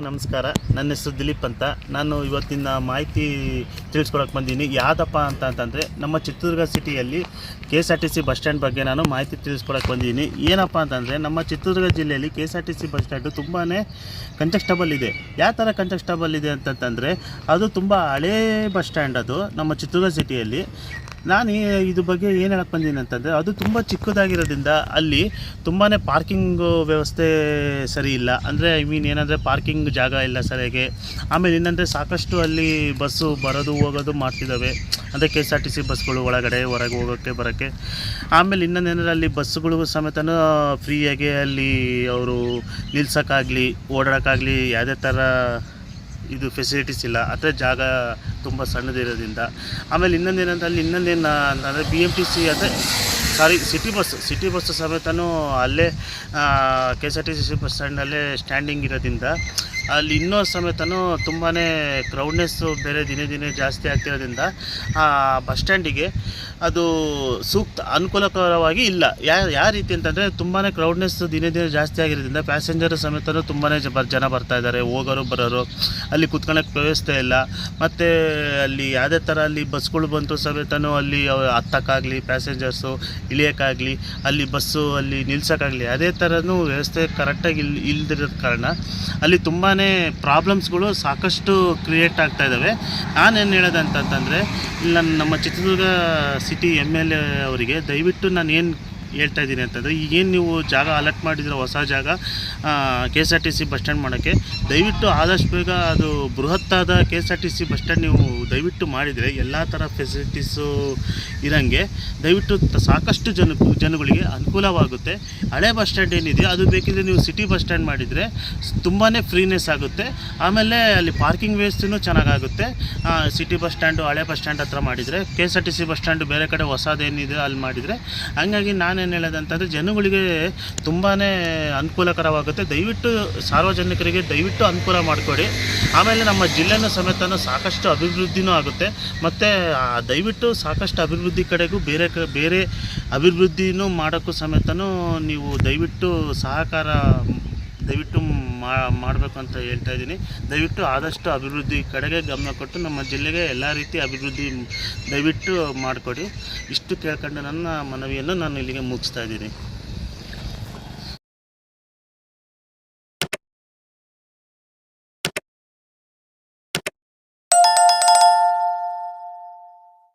ನಮಸ್ಕಾರ. ನನ್ನ ಹೆಸರು ದಿಲೀಪ್ ಅಂತ. ನಾನು ಇವತ್ತಿನ ಮಾಹಿತಿ ತಿಳಿಸ್ಕೊಡಕ್ಕೆ ಬಂದೀನಿ. ಯಾವುದಪ್ಪ ಅಂತ ಅಂತಂದರೆ, ನಮ್ಮ ಚಿತ್ರದುರ್ಗ ಸಿಟಿಯಲ್ಲಿ K S R T C bus stand ಬಗ್ಗೆ ನಾನು ಮಾಹಿತಿ ತಿಳಿಸ್ಕೊಡಕ್ಕೆ ಬಂದೀನಿ. ಏನಪ್ಪ ಅಂತಂದರೆ, ನಮ್ಮ ಚಿತ್ರದುರ್ಗ ಜಿಲ್ಲೆಯಲ್ಲಿ K S R T C bus stand ತುಂಬಾ ಕಂಜೆಸ್ಟಬಲ್ ಇದೆ. ಯಾವ ಥರ ಕಂಜೆಸ್ಟಬಲ್ ಇದೆ ಅಂತಂತಂದರೆ, ಅದು ತುಂಬ ಹಳೇ ಬಸ್ ಸ್ಟ್ಯಾಂಡ್ ಅದು. ನಮ್ಮ ಚಿತ್ರದುರ್ಗ ಸಿಟಿಯಲ್ಲಿ ನಾನು ಇದು ಬಗ್ಗೆ ಏನು ಹೇಳಕ್ಕೆ ಬಂದೀನಿ ಅಂತಂದರೆ, ಅದು ತುಂಬ ಚಿಕ್ಕದಾಗಿರೋದ್ರಿಂದ ಅಲ್ಲಿ ತುಂಬಾ ಪಾರ್ಕಿಂಗ್ ವ್ಯವಸ್ಥೆ ಸರಿ ಇಲ್ಲ. ಅಂದರೆ ಐ ಮೀನ್ ಏನಂದರೆ ಪಾರ್ಕಿಂಗ್ ಜಾಗ ಇಲ್ಲ ಸರಿಯಾಗಿ. ಆಮೇಲೆ ಏನಂದರೆ ಸಾಕಷ್ಟು ಅಲ್ಲಿ ಬಸ್ಸು ಬರೋದು, ಹೋಗೋದು ಮಾಡ್ತಿದ್ದಾವೆ ಅಂದರೆ K S R T C ಬಸ್ಗಳು ಒಳಗಡೆ, ಹೊರಗೆ ಹೋಗೋಕ್ಕೆ ಬರೋಕ್ಕೆ ಆಮೇಲೆ ಇನ್ನೊಂದೇನಾದ್ರೆ ಅಲ್ಲಿ ಬಸ್ಸುಗಳು ಸಮೇತನೂ ಫ್ರೀಯಾಗಿ ಅಲ್ಲಿ ಅವರು ನಿಲ್ಸೋಕ್ಕಾಗಲಿ, ಓಡಾಡೋಕ್ಕಾಗಲಿ, ಯಾವುದೇ ಥರ ಇದು ಫೆಸಿಲಿಟೀಸ್ ಇಲ್ಲ. ಅಥವಾ ಜಾಗ ತುಂಬ ಸಣ್ಣದಿರೋದ್ರಿಂದ. ಆಮೇಲೆ ಇನ್ನೊಂದೇನಂತ ಅಲ್ಲಿ ಇನ್ನೊಂದೇನು ಅಂತಂದರೆ ಬಿ ಎಂ ಟಿ ಸಿ ಅಂದರೆ sorry city bus city bus ಸಮೇತನೂ ಅಲ್ಲೇ K S R T C bus ಸ್ಟ್ಯಾಂಡಲ್ಲೇ standing ಇರೋದ್ರಿಂದ ಅಲ್ಲಿ ಇನ್ನೂ ಸಮೇತನೂ ತುಂಬಾ ಕ್ರೌಡ್ನೆಸ್ಸು ಬೇರೆ ದಿನೇ ದಿನೇ ಜಾಸ್ತಿ ಆಗ್ತಿರೋದ್ರಿಂದ, ಆ ಬಸ್ ಸ್ಟ್ಯಾಂಡಿಗೆ ಅದು ಸೂಕ್ತ, ಅನುಕೂಲಕರವಾಗಿ ಇಲ್ಲ. ಯಾ ಯಾವ ರೀತಿ ಅಂತಂದರೆ ತುಂಬಾ ಕ್ರೌಡ್ನೆಸ್ ದಿನೇ ದಿನೇ ಜಾಸ್ತಿ ಆಗಿರೋದ್ರಿಂದ ಪ್ಯಾಸೆಂಜರ್ ಸಮೇತನೂ ತುಂಬಾ ಜನ ಬರ್ತಾ ಇದ್ದಾರೆ. ಹೋಗೋರು, ಬರೋರು, ಅಲ್ಲಿ ಕುತ್ಕೊಳ್ಳೋಕ್ಕೆ ವ್ಯವಸ್ಥೆ ಇಲ್ಲ. ಮತ್ತು ಅಲ್ಲಿ ಯಾವುದೇ ಥರ ಅಲ್ಲಿ ಬಸ್ಗಳು ಬಂತು ಸಮೇತನೂ ಅಲ್ಲಿ ಹತ್ತಕ್ಕಾಗಲಿ ಪ್ಯಾಸೆಂಜರ್ಸು ಇಳಿಯೋಕ್ಕಾಗಲಿ, ಅಲ್ಲಿ ಬಸ್ಸು ಅಲ್ಲಿ ನಿಲ್ಸೋಕ್ಕಾಗಲಿ, ಅದೇ ಥರನೂ ವ್ಯವಸ್ಥೆ ಕರೆಕ್ಟಾಗಿ ಇಲ್, ಇಲ್ದಿರೋದ ಕಾರಣ ಅಲ್ಲಿ ತುಂಬಾ ಪ್ರಾಬ್ಲಮ್ಸ್ಗಳು ಸಾಕಷ್ಟು ಕ್ರಿಯೇಟ್ ಆಗ್ತಾ ಇದ್ದಾವೆ ನಾನೇನು ಹೇಳೋದಂತಂತಂದರೆ, ನನ್ನ ನಮ್ಮ Chitradurga city M L A ಅವರಿಗೆ ದಯವಿಟ್ಟು ನಾನು ಏನು ಹೇಳ್ತಾ ಇದ್ದೀನಿ ಅಂತಂದರೆ ಈಗೇನು ನೀವು ಜಾಗ ಅಲರ್ಟ್ ಮಾಡಿದಿರೋ ಹೊಸ ಜಾಗ K S R T C bus stand ಮಾಡೋಕ್ಕೆ, ದಯವಿಟ್ಟು ಆದಷ್ಟು ಬೇಗ ಅದು ಬೃಹತ್ತಾದ K S R T C bus stand ನೀವು ದಯವಿಟ್ಟು ಮಾಡಿದರೆ, ಎಲ್ಲ ಥರ ಫೆಸಿಲಿಟೀಸು ಇರೋಂಗೆ, ದಯವಿಟ್ಟು ಸಾಕಷ್ಟು ಜನ ಜನಗಳಿಗೆ ಅನುಕೂಲವಾಗುತ್ತೆ. ಹಳೆ ಬಸ್ ಸ್ಟ್ಯಾಂಡ್ ಏನಿದೆ ಅದು ಬೇಕಿದ್ರೆ ನೀವು ಸಿಟಿ ಬಸ್ ಸ್ಟ್ಯಾಂಡ್ ಮಾಡಿದರೆ ತುಂಬಾ ಫ್ರೀನೆಸ್ ಆಗುತ್ತೆ. ಆಮೇಲೆ ಅಲ್ಲಿ ಪಾರ್ಕಿಂಗ್ ವ್ಯವಸ್ಥೆನೂ ಚೆನ್ನಾಗಾಗುತ್ತೆ. ಸಿಟಿ ಬಸ್ ಸ್ಟ್ಯಾಂಡು ಹಳೆ ಬಸ್ ಸ್ಟ್ಯಾಂಡ್ ಹತ್ರ ಮಾಡಿದರೆ K S R T C bus stand ಬೇರೆ ಕಡೆ ಹೊಸದೇನಿದೆ, ಅಲ್ಲಿ ಮಾಡಿದರೆ, ಹಂಗಾಗಿ ನಾನೇನು ಹೇಳೋದಂತಂದರೆ ಜನಗಳಿಗೆ ತುಂಬಾ ಅನುಕೂಲಕರವಾಗುತ್ತೆ. ದಯವಿಟ್ಟು ಸಾರ್ವಜನಿಕರಿಗೆ ದಯವಿಟ್ಟು ಅನುಕೂಲ ಮಾಡಿಕೊಡಿ. ಆಮೇಲೆ ನಮ್ಮ ಜಿಲ್ಲೆನೂ ಸಮೇತ ಸಾಕಷ್ಟು ಅಭಿವೃದ್ಧಿನೂ ಆಗುತ್ತೆ. ಮತ್ತು ದಯವಿಟ್ಟು ಸಾಕಷ್ಟು ಅಭಿವೃದ್ಧಿ ಕಡೆಗೂ ಬೇರೆ ಬೇರೆ ಅಭಿವೃದ್ಧಿನೂ ಮಾಡೋಕ್ಕೂ ಸಮೇತನೂ ನೀವು ದಯವಿಟ್ಟು ಸಹಕಾರ ದಯವಿಟ್ಟು ಮಾಡಬೇಕು ಅಂತ ಹೇಳ್ತಾ ಇದ್ದೀನಿ. ದಯವಿಟ್ಟು ಆದಷ್ಟು ಅಭಿವೃದ್ಧಿ ಕಡೆಗೆ ಗಮನ ಕೊಟ್ಟು ನಮ್ಮ ಜಿಲ್ಲೆಗೆ ಎಲ್ಲ ರೀತಿ ಅಭಿವೃದ್ಧಿ ದಯವಿಟ್ಟು ಮಾಡಿಕೊಡಿ. ಇಷ್ಟು ಕೇಳ್ಕೊಂಡು ನನ್ನ ಮನವಿಯನ್ನು ನಾನು ಇಲ್ಲಿಗೆ ಮುಗಿಸ್ತಾ ಇದ್ದೀನಿ.